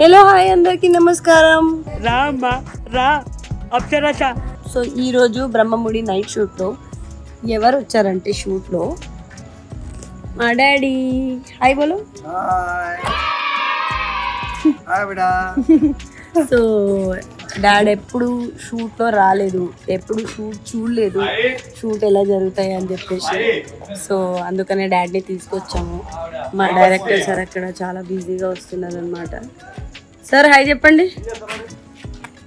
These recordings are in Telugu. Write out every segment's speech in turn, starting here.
హలో హాయ్ అందరికి నమస్కారం. రా అమ్మా రా అప్సరస. సో ఈరోజు బ్రహ్మముడి నైట్ షూట్లో ఎవరు వచ్చారంటే షూట్లో మా డాడీ. హాయ్ బోలో. సో డాడ్ ఎప్పుడు షూట్లో రాలేదు ఎప్పుడు షూట్ చూడలేదు. షూట్ ఎలా జరుగుతాయి అని చెప్పేసి. సో అందుకనే డాడీని తీసుకొచ్చాము. మా డైరెక్టర్ సార్ అక్కడ చాలా బిజీగా వస్తున్నారు అనమాట సార్ హాయ్ చెప్పండి.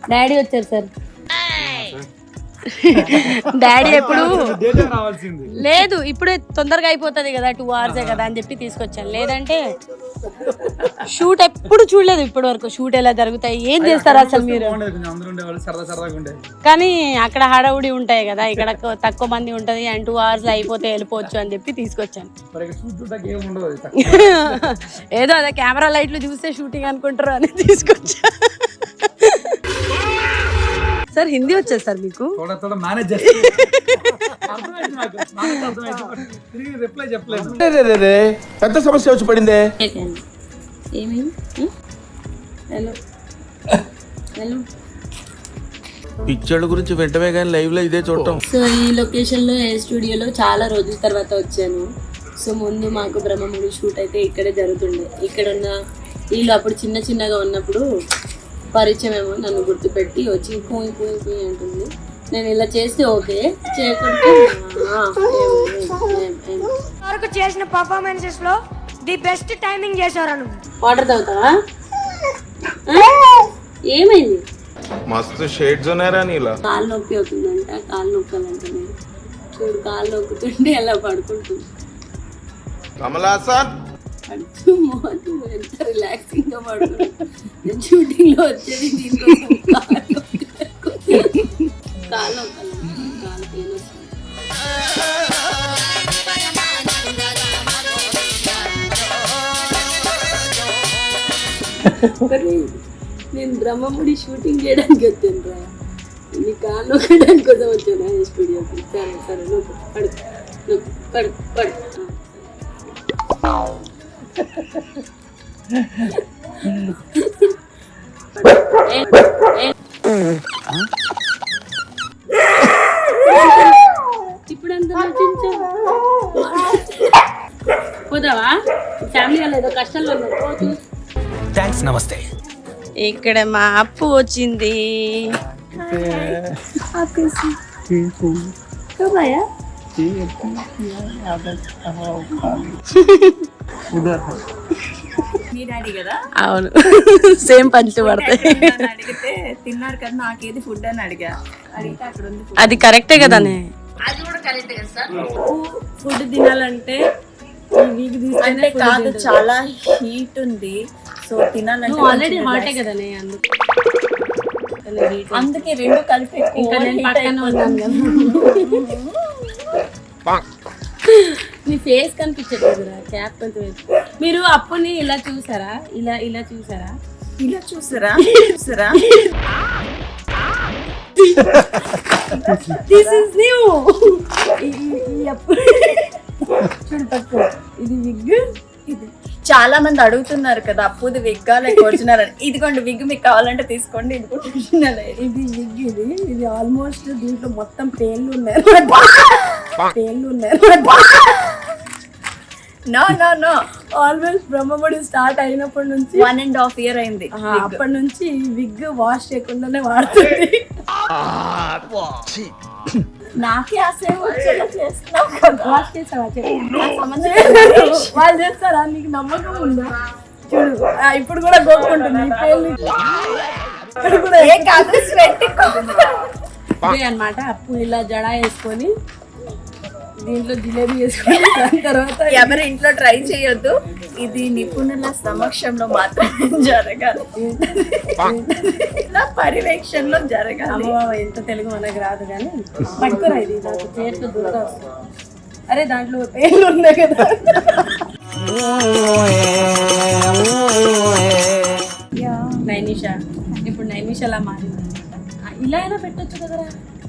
డాడీ వచ్చారు సార్. డాడీ ఎప్పుడు లేదు ఇప్పుడే తొందరగా అయిపోతుంది కదా టూ అవర్సే కదా అని చెప్పి తీసుకొచ్చాను. లేదంటే షూట్ ఎప్పుడు చూడలేదు ఇప్పటి వరకు షూట్ ఎలా జరుగుతాయి ఏం చేస్తారు అసలు మీరు? కానీ అక్కడ హడావుడి ఉంటాయి కదా ఇక్కడ తక్కువ మంది ఉంటది అండ్ టూ అవర్స్ అయిపోతే వెళ్ళిపోవచ్చు అని చెప్పి తీసుకొచ్చాను. ఏదో అదే కెమెరా లైట్లు చూస్తే షూటింగ్ అనుకుంటారు అని తీసుకొచ్చా సార్ హిందీ వచ్చేది సార్ మీకు? మేనేజ్ రిప్లై చెప్పలేదు. పెద్ద సమస్య వచ్చి పడిందే? హలో. హలో. పిక్చర్ల గురించి వెంటనే కానీ లైవ్లో ఇదే చూడటం. సో ఈ లొకేషన్లో ఏ స్టూడియోలో చాలా రోజుల తర్వాత వచ్చాను. సో ముందు మాకు బ్రహ్మముడి షూట్ అయితే ఇక్కడే జరుగుతుండే. ఇక్కడ ఉన్న వీళ్ళు అప్పుడు చిన్న చిన్నగా ఉన్నప్పుడు పరిచయం ఏమో నన్ను గుర్తుపెట్టి వచ్చి పోయి పోయి పోయి అంటుంది. నేను ఇలా చేస్తే ఓకే. చేయకుంటే. వరకు చేసిన పర్ఫార్మెన్సెస్లో ది బెస్ట్ టైమింగ్ చేశారు వాటర్ తాగుతావా? ఏమైంది? మస్తు షేడ్స్ ఉన్నారా నీలా. కాలు నొప్పి అవుతుందంట కాలు నొక్కాలంట నేను చూడు కాలు నొక్కుతుంటే ఎలా పడుకుంటుంది. కమలాసన్! అంటూ మోతూ ఎంత రిలాక్సింగ్గా పడుకుంటుంది నేను షూటింగ్లో వచ్చేది దీనికోసం కాలు కాలు పెయిన్ వస్తుంది నేను బ్రహ్మముడి షూటింగ్ చేయడానికి వచ్చాను రా. నీ కాళ్ళు నొక్కడానికి కోసం వచ్చాను ఈ స్టూడియోకి సరే సరే నొక్కు పడు నొక్కు పడు పడు ఇప్పుడు ఎంత పోదావా ఫ్యామిలీ వాళ్ళు ఏదో కష్టాల్లో థ్యాంక్స్ నమస్తే ఇక్కడ మా అప్పు వచ్చింది కదా అవును. సేమ్ పంచు పడతాయి. తిన్నారు కదా నాకేది ఫుడ్ అని అడిగా. అది కరెక్టే కదానే ఫుడ్ తినాలంటే అంటే కాదు చాలా హీట్ ఉంది. సో తినాలంటే ఆల్రెడీ హాటే. కదనే అందుకు. అందుకే రెండు కలిపి ఇంకా నేను పక్కన ఉన్నాను కదా. నీ ఫేస్ కనిపించట్లేదురా క్యాప్ వేసుకో. మీరు అప్పుని ఇలా చూసారా? ఇలా ఇలా చూసారా? ఇలా చూసారా? చూసారా? దిస్ ఇస్ న్యూ ఈ అప్పు చూడు పట్టుకో. ఇది విగ్ ఇది చాలా మంది అడుగుతున్నారు కదా అప్పుది విగ్గా లేక ఒరిజినల్ అని ఇదిగోండి విగ్ మీకు కావాలంటే తీసుకోండి ఇది కూడా ఒరిజినల్ ఇది విగ్ ఇది ఇది ఆల్మోస్ట్ దీంట్లో మొత్తం పేర్లు ఉన్నాయి. పేర్లు ఉన్నాయి. No no no always Brahmamudi start అయినప్పటి నుంచి వన్ అండ్ హాఫ్ ఇయర్ అయింది అప్పటి నుంచి విగ్ వాష్ చేయకుండానే వాడుతుంది. నాకే వచ్చేలా చేస్తున్నావు కదా. వాష్ చేసావా లేదు. వాళ్ళు చేస్తారా? నీకు నమ్మకం ఉందా? చూడు ఇప్పుడు కూడా గోక్కుంటుంది ఈ పేర్లు ఇప్పుడు కూడా ఏ కాదు స్వెట్ ఇదే అన్నమాట అప్పు ఇలా జడ వేసుకొని దీంట్లో జిలేబీ వేసుకొని దాని తర్వాత ఎవరి ఇంట్లో ట్రై చేయొద్దు. ఇది నిపుణుల సమక్షంలో మాత్రమే జరగాలి. నా పర్యవేక్షణలో జరగాలి. అమ్మబాబా ఎంత తెలుగు మనకు రాదు కానీ పట్టుకురా ఇది నాకు చేతితో దూరం వస్తుంది అరే దాంట్లో పేర్లు ఉన్నాయి కదా. నైనిషా ఇప్పుడు నైనిషా అలా మారింది ఇలా అయినా పెట్టొచ్చు కదరా.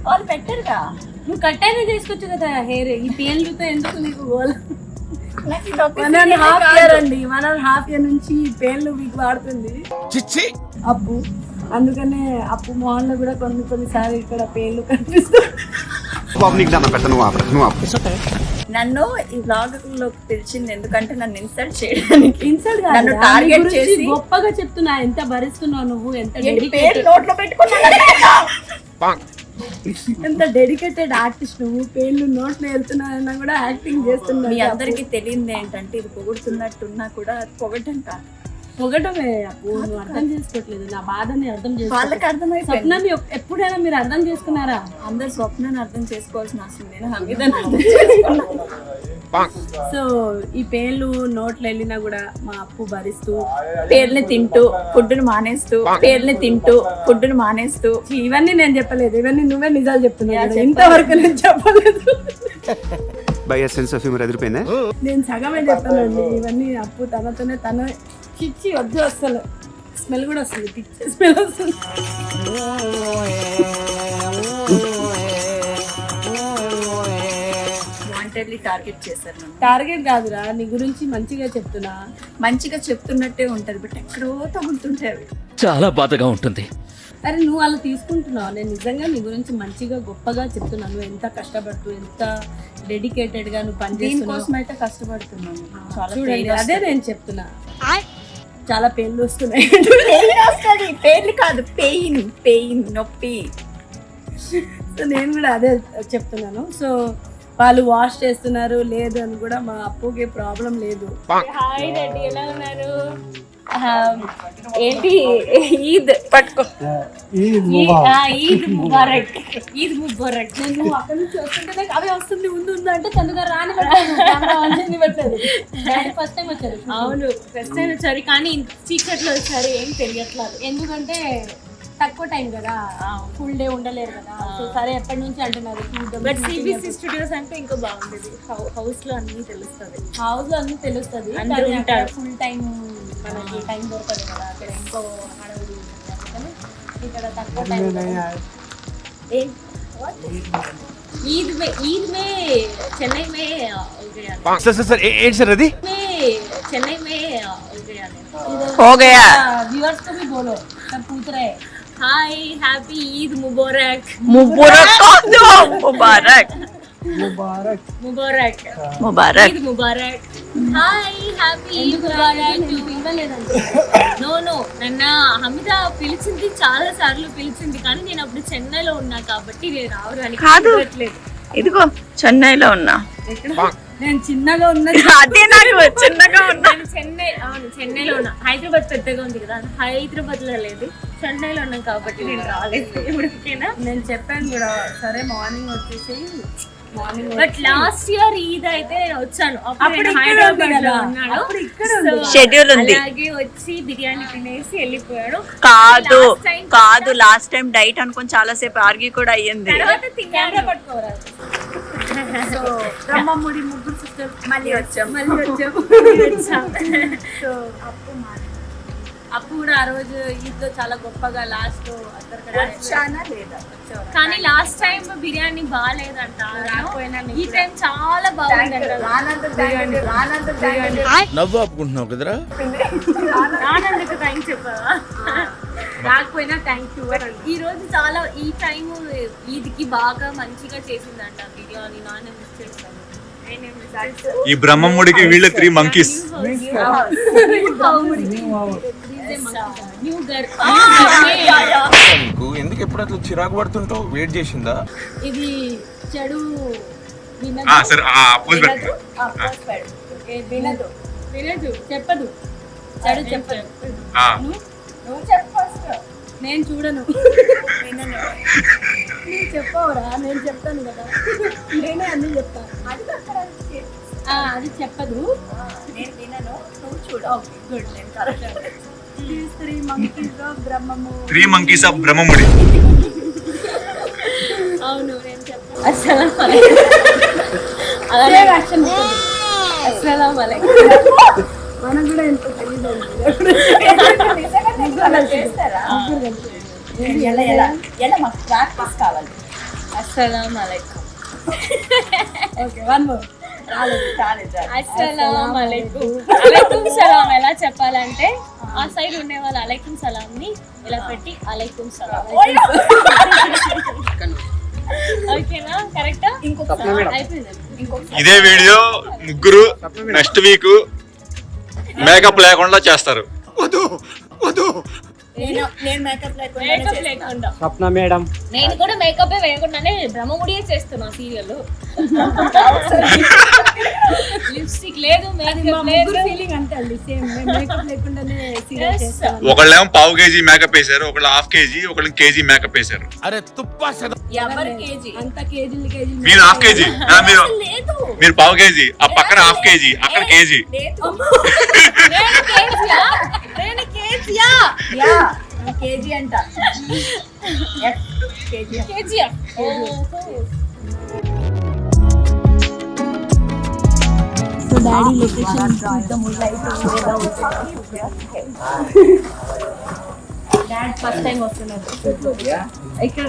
వాళ్ళు పెట్టరుగా. నువ్వు కట్ అయినా చేసుకోవచ్చు కదా హెయిర్. ఈ పేర్లతో ఎందుకు నీకు గోల్? వన్ అండ్ హాఫ్ ఇయర్ అండి వన్ అండ్. హాఫ్ ఇయర్ నుంచి ఈ పేర్లు మీకు వాడుతుంది. అప్పు. అందుకనే అప్పు మొహంలో కూడా కొన్ని కొన్నిసార్లు ఇక్కడ పేర్లు కనిపిస్తాయి నన్ను ఈ బ్లాగ్లోకి పిలిచింది ఎందుకంటే నన్ను ఇన్సల్ట్ చేయడానికి. ఇన్సల్ట్ నన్ను టార్గెట్ చేసి గొప్పగా చెప్తున్నా. ఎంత భరిస్తున్నావు నువ్వు? ఎంత పేరు నోట్లో పెట్టుకున్నా ఎంత డెడికేటెడ్ ఆర్టిస్ట్ నువ్వు? పేర్లు నోట్లో వెళ్తున్నాయన్నా కూడా యాక్టింగ్ చేస్తున్నావు. మీ అందరికీ తెలియదు ఏంటంటే ఇది పొగుడుతున్నట్టున్నా కూడా అది పొగటం కాదు. పొగటమే నువ్వు అర్థం చేసుకోవట్లేదు. నా బాధని అర్థం వాళ్ళకి ఎప్- ఎప్పుడైనా మీరు అర్థం చేసుకున్నారా? అందరు స్వప్నాన్ని అర్థం చేసుకోవాల్సిన అవసరం లేదు. హమీదాన్ని అర్థం చేసుకున్నాను సో ఈ పేర్లు నోట్లు వెళ్ళినా కూడా మా అప్పు భరిస్తూ పేర్లు తింటూ ఫుడ్ని మానేస్తూ పేర్లు తింటూ ఫుడ్ని మానేస్తూ. ఇవన్నీ నేను చెప్పలేదు. ఇవన్నీ నువ్వే నిజాలు చెప్తున్నావు ఇంతవరకు నేను చెప్పలేదు. సెన్స్ ఆఫ్ హ్యూమర్ ఎదిరిపోయిందా? నేను సగమే చెప్పానండి. ఇవన్నీ అప్పు తనతోనే తన చిచ్చి వద్దు అసలు స్మెల్ కూడా వస్తుంది పిచ్చి స్మెల్ వస్తుంది. వాంటెడ్లీ టార్గెట్ చేశారు టార్గెట్ కాదురా నీ గురించి మంచిగా చెప్తున్నా. మంచిగా చెప్తున్నట్టే ఉంటది బట్ ఎక్కడో తగులుతుంటాయి అవి. చాలా బాధగా ఉంటుంది. అరే నువ్వు అలా తీసుకుంటున్నావు? నేను నిజంగా నీ గురించి మంచిగా గొప్పగా చెప్తున్నాను నువ్వు ఎంత కష్టపడుతూ ఎంత డెడికేటెడ్గా నువ్వు పనిచేస్తున్నావు. దీనికోసం అయితే కష్టపడుతున్నాను అదే నేను చెప్తున్నా. చాలా పెయిన్లు వస్తున్నాయి. పెయిన్ వస్తుంది పెయిన్ కాదు పెయిన్ పెయిన్ నొప్పి. సో నేను కూడా అదే చెప్తున్నాను. సో వాళ్ళు వాష్ చేస్తున్నారు లేదు అని కూడా మా అప్పుకి ప్రాబ్లం లేదు. హాయ్ రెడ్డి ఎలా ఉన్నారు? ఏంటి? ఈద్ పట్టుకో. ఈద్ ముబారక్. ఈద్ ముబారక్. నేను అక్కడ నుంచి వస్తుంటే నాకు అవే వస్తుంది ఉంది ఉంది అంటే తొందరగా రాని పెట్టాను ఫస్ట్ టైం వచ్చారు. అవును ఫస్ట్ టైం వచ్చారు. కానీ చీకట్లో వచ్చారు ఏం తెలియట్లేదు. ఎందుకంటే తక్కువ టైం కదా. ఫుల్ డే ఉండలేరు కదా. సో సరే ఎప్పటి నుంచి అంటున్నారు? చూద్దాం బట్ సిబిసి స్టూడియోస్ అంటే ఇంకా బాగుండేది. హౌస్లో అన్ని తెలుస్తుంది. హౌస్లో అన్ని తెలుస్తుంది. అందరూ ఉంటారు. ఫుల్ టైం మనకి టైం దొరకదు కదా అక్కడ ఇంకో హడావుడి ఉంటుంది అందుకని ఇక్కడ తక్కువ టైం కదా. ईद में ईद में चेन्नई में हो गया సార్ సార్ సార్ ఏ- ఏంటి సార్ అది में चेन्नई में हो गया हो गया व्यूअर्स को भी बोलो सब पूछ रहे हैं हाय हैप्पी ईद मुबारक ముబారక్ కాదు ముబారక్. ముబారక్. ముబారక్. ముబారక్. హాయ్ హ్యాపీ ముబారక్ నో నో. నన్న హమిద పిలిచింది చాలా సార్లు పిలిచింది కానీ నేను అప్పుడు చెన్నైలో ఉన్నా కాబట్టి నేను రావడానికి కాదు. ఇదిగో చెన్నైలో ఉన్నా. నేను చిన్నగా ఉన్నా. అదే నాకు చిన్నగా ఉన్నా. చెన్నై అవును చెన్నైలో ఉన్నా. హైదరాబాద్ పెద్దగా ఉంది కదా హైదరాబాద్లో లేదు. చెన్నైలో ఉన్నాం కాబట్టి నేను రాలేదు. ఇప్పుడు నేను చెప్పాను కూడా సరే మార్నింగ్ వచ్చేసి బట్ లాస్ట్ ఇయర్ ఈద్ అయితే నేను వచ్చాను. అప్పుడు హైదరాబాద్లో ఉంది. అలాగే వచ్చి బిర్యానీ తినేసి వెళ్ళిపోయాడు. కాదు కాదు లాస్ట్ టైం డైట్ అనుకుని చాలా సేపు ఆర్గ్యూ కూడా అయ్యింది. తర్వాత తిన్నాను. పట్టుకోరా సో బ్రహ్మముడి ముగ్గురు సిస్టర్ మళ్ళీ వచ్చాం. మళ్ళీ వచ్చాము సో అప్పు మాది. అప్పు కూడా ఆ రోజు ఈద్లో చాలా గొప్పగా లాస్ట్ అందరు వచ్చానా లేదా? కానీ లాస్ట్ టైం బిర్యానీ బాగాలేదంట రాకపోయినా ఈ టైం చాలా బాగుందంట నవ్వు ఆపుకుంటున్నావు కదరా? రానందుకు చెప్పావా రాకపోయినా థ్యాంక్ యూ ఈ రోజు చాలా ఈ టైం ఈద్కి బాగా మంచిగా చేసిందంట బిర్యానీ. నాన్న మిస్ చేస్తాను. ఈ బ్రహ్మముడికి వీళ్ళ త్రీ మంకీస్ నీకు ఎందుకు ఎప్పుడు అట్లా చిరాకు పడుతుంటావు? వెయిట్ చేసిందా? ఇది చెడు వినదు. సరే వినదు. వినదు. చెప్పదు. చెడు చెప్పదు. నువ్వు చెప్పు నేను చూడను. నువ్వు చెప్పవురా? నేను చెప్తాను కదా. నేనే అన్ని చెప్తాను ఆ, అది చెప్పదు. నేను వినను. నువ్వు చూడు. గుడ్. నేను correct. Three monkeys of Brahmamudi అవును నేను చెప్పాను. అసలు సేమ్ యాక్షన్ అసలు మనకు కూడా ఎంతో తెలియదు చేస్తారా? ఎలా ఎలా? ఎలా మాకు ప్రాక్టీస్ కావాలి? అస్సలం అలైకుం ఓకే వన్ మోర్ అస్సలం అలైకుం అలైకుం సలాం ఎలా చెప్పాలంటే ఆ సైడ్ ఉండే వాళ్ళు అలైకుం సలాం ని ఇలా పెట్టి అలైకుం సలాం. ఓకేనా? కరెక్టా? ఇదే వీడియో ముగ్గురు నెక్స్ట్ వీక్ మేకప్ లేకుండా చేస్తారు. నేను నేను మేకప్ లేకుండా మేకప్ లేకుండా. స్వప్న మేడం. నేను కూడా మేకప్ వేయకుండానే బ్రహ్మముడియే చేస్తున్నా సీరియల్ లిప్స్టిక్ లేదు మేకప్ లేదు. ఫీలింగ్ అంతే అండి సేమ్ మేకప్ లేకుండానే సీరియల్ Yes. చేస్తాను ఒకళ్ళేమో పావు కేజీ మేకప్ వేశారు ఒకళ్ళు హాఫ్ కేజీ ఒకళ్ళు కేజీ మేకప్ వేశారు. ఎవరి కేజీ? అంత కేజీలు కేజీలు మీరు హాఫ్ కేజీ. ఆ, మీరు లేదు. మీరు పావు కేజీ ఆ పక్కన హాఫ్ కేజీ అక్కడ కేజీ. కేజీయా యా కేజీ అంట. Kg కేజీయా so daddy location dad first time వస్తున్నారు ఇక్కడ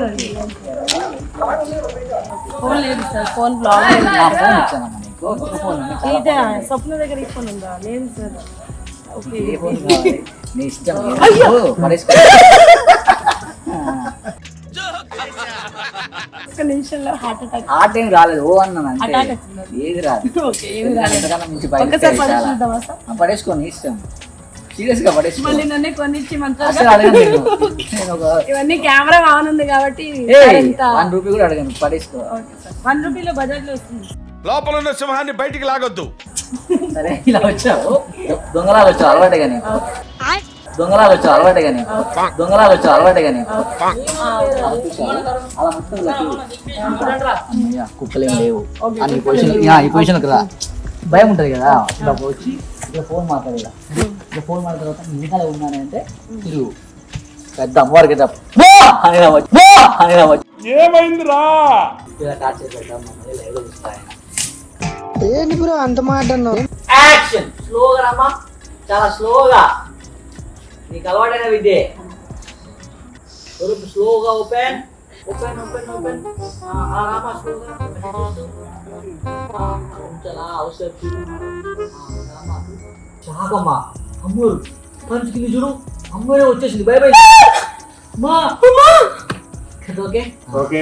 ఫోన్ లేదు సార్ ఫోన్ బ్లాగ్ ఇదే స్వప్న దగ్గర ఈ ఫోన్ ఉందా? లేదు సార్. నీ ఇష్టం. పరేసుకో ఒక్క నిమిషంలో హార్ట్ అటాక్. ఆ టైం రాలేదు. ఓ అన్నాను అంతే. అటాక్ వచ్చింది. ఏది రాదు. ఓకే ఏమి రాలేదు. ఎంతకన్నా మించి బయటకు ఒక్కసారి చాలా. పడేసుకుంటావా సార్? ఆ, పడేసుకో నీ ఇష్టం. సీరియస్గా పడేసుకో. మళ్ళీ నన్నే కొనిచ్చి మంత్రాలు అసలు అడగను నేను. నేను ఒక ఇవన్నీ కెమెరా ఆన్ ఉంది కాబట్టి ఎంత వన్ రూపీ కూడా అడగను. పడేసుకో. Okay sir. వన్ రూపీలో బజాజ్లో వస్తుంది. లోపల ఉన్న సింహాన్ని బయటికి లాగొద్దు. సరే ఇలా వచ్చావు. దొంగలాగా వచ్చావు అలవాటే కానీ దొంగలాగా వచ్చావు అలవాటే కానీ దొంగలాగా వచ్చావు అలవాటే కానీ అలా మొత్తం కుక్కలేం లేవు. అని ఈ పొజిషన్ ఈ పొజిషన్ రా. భయం ఉంటది కదా. ఇలా వచ్చి ఇలా ఫోన్ మాట్లాడే ఇలా. ఫోన్ మాట్లాడిన తర్వాత వెనకాల ఉన్నాను అంటే తిరుగు పెద్ద అమ్మవారికి ఏమైందిరా? పెడతాం మమ్మల్ని లైవ్లో చూస్తాయన యాక్షన్ స్లోగా రామా చాలా స్లోగా నీకు అలవాటైన విద్యే. స్లోగా open open open open Rama స్లోగా చాలా అవసరం చాకమ్మా అమ్మూరు పంచి కింది చూడు. అమ్మూరే వచ్చేసింది. Bye bye. మా ఓకే? ఓకే.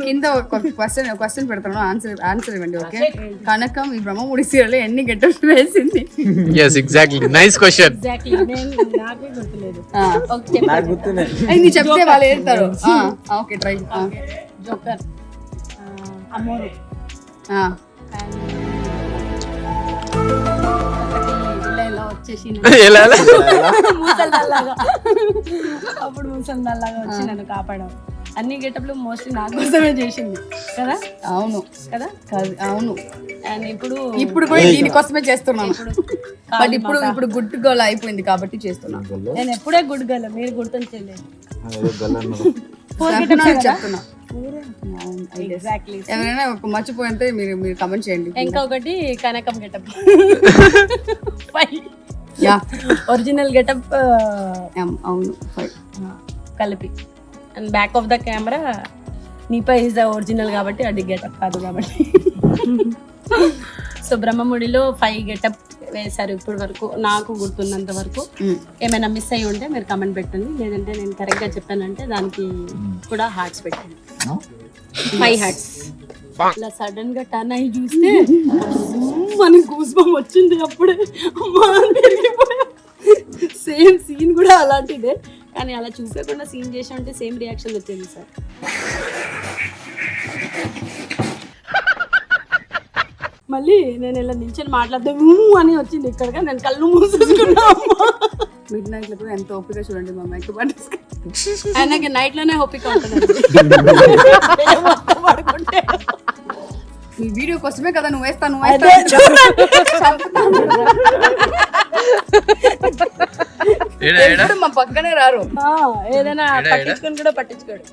కింద ఒక క్వశ్చన్ క్వశ్చన్ పెడతాను. ఆన్సర్ ఆన్సర్ ఇవ్వండి ఓకే? కనకం ఈ బ్రహ్మముడి సీరియల్ ఎన్ని గెటప్ వేసింది? Yes, exactly. Nice question. Exactly నేను నాకే గుర్తులేదు. ఆ, ఓకే చెప్తే వాళ్ళు ఏడతారు. Okay try. జోకర్ ఎలా అప్పుడు ముసల్దాల్లాగా వచ్చి నన్ను కాపాడావు. అన్ని గెటప్లు మోస్ట్లీ నా కోసమే చేసింది. కదా? అవును. కదా? కాదు, అవును. అండ్ ఇప్పుడు ఇప్పుడు కూడా దీనికోసమే చేస్తున్నాను. బట్ ఇప్పుడు ఇప్పుడు గుడ్ గోల్ అయిపోయింది కాబట్టి చేస్తున్నా. నేను ఎప్పుడే గుడ్ గర్ల్ మీరు గుర్తించలేదు చెప్తున్నా, చెప్తున్నా ఎగ్జాక్ట్లీ ఎవరైనా ఒక మర్చిపోయింటే మీరు మీరు కమెంట్ చేయండి. ఇంకొకటి Kanakam getup. Yeah. Original getup అవును. ఫైవ్ కలిపి. And back of the camera Neepa is the original కాబట్టి అది గెటప్ కాదు కాబట్టి. సో బ్రహ్మముడిలో ఫైవ్ గెటప్ వేశారు ఇప్పటి వరకు నాకు గుర్తున్నంత వరకు. ఏమైనా మిస్ అయ్యి ఉంటే మీరు కమెంట్ పెట్టండి. లేదంటే నేను కరెక్ట్గా చెప్పానంటే దానికి కూడా హార్ట్స్ పెట్టండి. ఫైవ్ హార్ట్స్ ఇలా సడన్గా టర్న్ అయ్యి చూస్తే మన గూస్బం వచ్చింది అప్పుడే. సేమ్ సీన్ కూడా అలాంటిదే. కానీ అలా చూపకుండా సీన్ చేసి ఉంటే సేమ్ రియాక్షన్ వచ్చేది సార్. మళ్ళీ నేను ఇలా నిల్చొని మాట్లాడితే అని వచ్చింది ఇక్కడగా నేను కళ్ళు మూసేసుకున్నా మిడ్ నైట్లో ఎంత ఓపిక చూడండి మా మేకప్ ఆర్టిస్ట్ ఆయనకి నైట్లోనే ఓపిక ఉంటుంది. ఈ వీడియో కోసమే కదా నువ్వు వేస్తా నువ్వు వేస్తా. ఎప్పుడు మా పక్కనే రారు. ఆ, ఏదైనా పట్టించుకొని కూడా పట్టించుకోడు.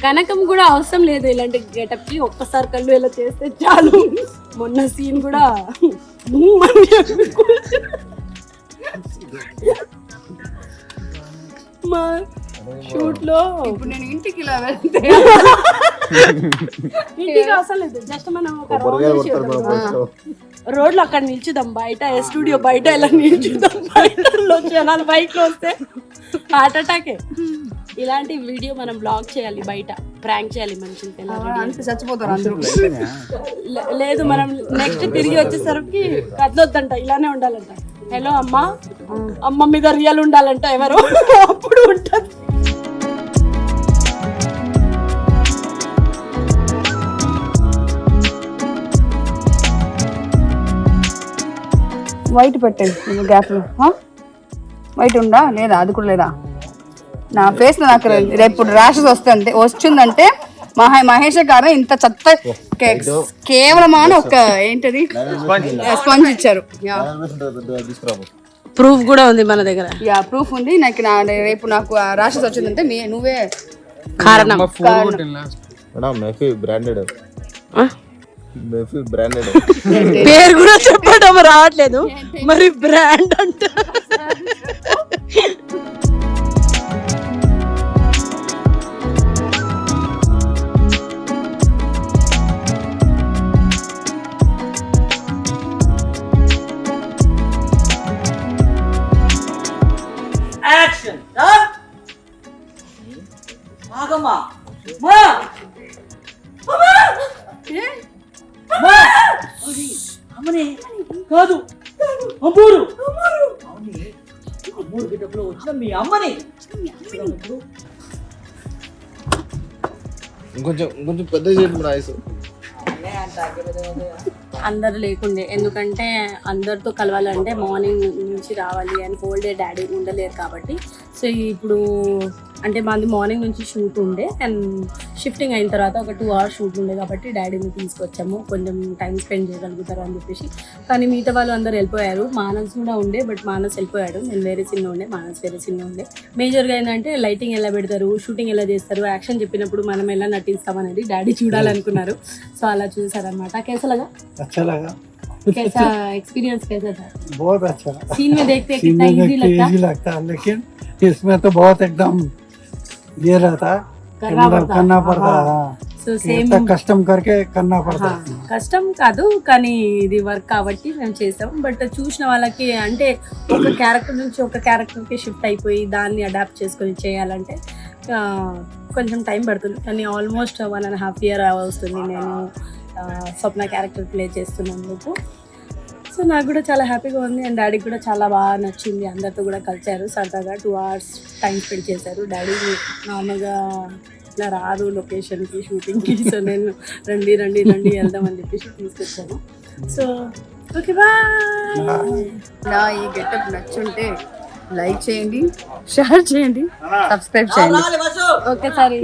కనకం కూడా అవసరం లేదు ఇలాంటి గెటప్కి ఒక్కసారి కళ్ళు ఇలా చేస్తే చాలు. మొన్న సీన్ కూడా మా షూట్లో ఇప్పుడు నేను ఇంటికి ఇలా వెళ్తే. ఇంటికి అవసరం లేదు. జస్ట్ మనం ఒక రోడ్లో అక్కడ నిల్చుదాం బయట స్టూడియో బయట ఇలా నిల్చుదాం బయట జనాలు బైక్లో వస్తే హార్ట్ అటాకే. ఇలాంటి వీడియో మనం బ్లాగ్ చేయాలి బయట ప్రాంక్ చేయాలి అంత చచ్చిపోతారు అందరూ. లే- లేదు మనం నెక్స్ట్ తిరిగి వచ్చేసరికి కదలొద్దంట ఇలానే ఉండాలంట. హలో అమ్మా. అమ్మ మీద రియల్ ఉండాలంట ఎవరు. అప్పుడు ఉంటుంది. వైట్ పెట్టండి గ్యాప్లో. వైట్ ఉందా? లేదా? అది కూడా లేదా? నా ఫేస్ నాకు రేపు ర్యాషెస్ వస్తుంది వచ్చిందంటే మహే మహేష్ గారు ఇంత చెత్త కే- కేవలమాన ఒక ఏంటది? స్పంజ్ ఇచ్చారు. యా. ప్రూఫ్ కూడా ఉంది మన దగ్గర. యా ప్రూఫ్ ఉంది. నాకు నా రేపు నాకు ర్యాషెస్ వచ్చిందంటే మీ నువ్వే కారణం. మేడం మెఫీ బ్రాండెడ్ బ్రాండెడ్. పేరు కూడా చెప్పడం రావట్లేదు. మరి బ్రాండ్ అంట. కొంచెం కొంచెం పెద్ద చేయండి రాయసు అందరు లేకుండే. ఎందుకంటే అందరితో కలవాలంటే మార్నింగ్ నుంచి రావాలి అండ్ హోల్ డే డాడీ ఉండలేరు కాబట్టి. సో ఇప్పుడు అంటే మాది మార్నింగ్ నుంచి షూట్ ఉండే. అండ్ షిఫ్టింగ్ అయిన తర్వాత ఒక టూ అవర్స్ షూట్ ఉండే కాబట్టి డాడీని తీసుకొచ్చాము. కొంచెం టైం స్పెండ్ చేయగలుగుతారు అని చెప్పేసి. కానీ మిగతా వాళ్ళు అందరు వెళ్ళిపోయారు. మానస్ కూడా ఉండే బట్ మానస్ వెళ్ళిపోయాడు. నేను వేరే సినిమా ఉండే మానస్ వేరే సినిమా ఉండే. మేజర్గా ఏంటంటే లైటింగ్ ఎలా పెడతారు షూటింగ్ ఎలా చేస్తారు యాక్షన్ చెప్పినప్పుడు మనం ఎలా నటిస్తాం అనేది డాడీ చూడాలనుకున్నారు. సో అలా చూసారనమాట కేసలగా? अच्छा लगा कैसा एक्सपीरियंस कैसा था बहुत अच्छा सीन में देखते हैं सीन कितना में इजी देखते लगता इजी लगता है लेकिन इसमें तो बहुत एकदम ये रहता है कि करना मतलब पड़ता करना है, पड़ता है हाँ। हाँ। సో कि సేమ్ इतना कस्टम करके करना पड़ता है కష్టం కాదు కానీ ఇది వర్క్ కాబట్టి మేము చేసాం బట్ చూసిన వాళ్ళకి అంటే ఒక క్యారెక్టర్ నుంచి ఒక క్యారెక్టర్కి షిఫ్ట్ అయిపోయి దాన్ని అడాప్ట్ చేసుకొని చేయాలంటే ఆ, కొంచెం టైం పడుతుంది కానీ almost one and half year వస్తుంది నేను ఆ, స్వప్న క్యారెక్టర్ ప్లే చేస్తున్నందుకు. సో నాకు కూడా చాలా హ్యాపీగా ఉంది అండ్ డాడీకి కూడా చాలా బాగా నచ్చింది. అందరితో కూడా కలిసారు సరదాగా. టూ అవర్స్ టైం స్పెండ్ చేశారు. డాడీ నార్మల్గా ఇట్లా రారు లొకేషన్కి షూటింగ్కి. సో నేను రండి రండి రండి వెళ్దాం అని చెప్పేసి తీసుకొచ్చాను. So okay bye. నా ఈ గెటప్ నచ్చుంటే లైక్ చేయండి షేర్ చేయండి సబ్స్క్రైబ్ చేయండి. ఒకేసారి